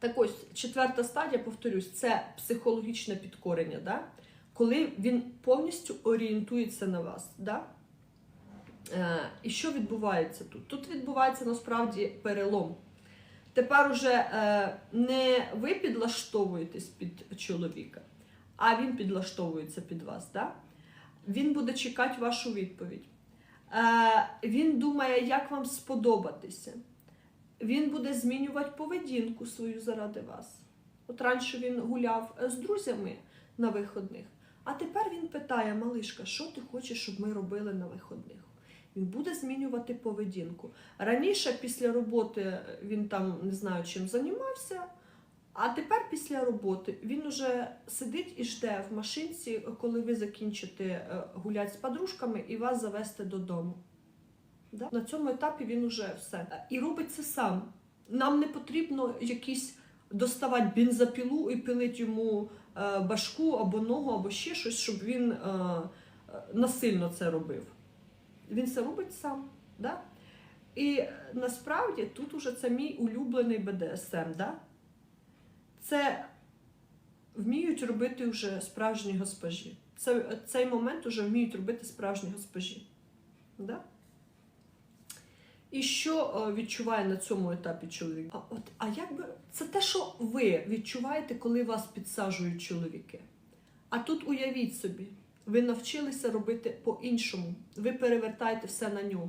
Так ось, четверта стадія, повторюсь, це психологічне підкорення, да? коли він повністю орієнтується на вас. Да? Е, і що відбувається тут? Тут відбувається насправді перелом. Тепер уже е, не ви підлаштовуєтесь під чоловіка, а він підлаштовується під вас. Да? Він буде чекати вашу відповідь. Е, він думає, як вам сподобатися. Він буде змінювати поведінку свою заради вас. От раніше він гуляв з друзями на виходних, а тепер він питає, малишка, що ти хочеш, щоб ми робили на виходних? Він буде змінювати поведінку. Раніше, після роботи, він там не знаю, чим займався, а тепер після роботи він уже сидить і жде в машинці, коли ви закінчите е, гуляти з подружками і вас завести додому. Да? На цьому етапі він уже все. І робить це сам. Нам не потрібно якісь доставати бензопілу і пилити йому е, башку або ногу, або ще щось, щоб він е, насильно це робив. Він це робить сам. Да? І насправді тут уже це мій улюблений БДСМ. Да? Це вміють робити вже справжні госпожі. Це, цей момент вже вміють робити справжні госпожі. Да? І що е, відчуває на цьому етапі чоловік? А, от, а як би це те, що ви відчуваєте, коли вас підсаджують чоловіки? А тут уявіть собі, ви навчилися робити по-іншому. Ви перевертаєте все на нього.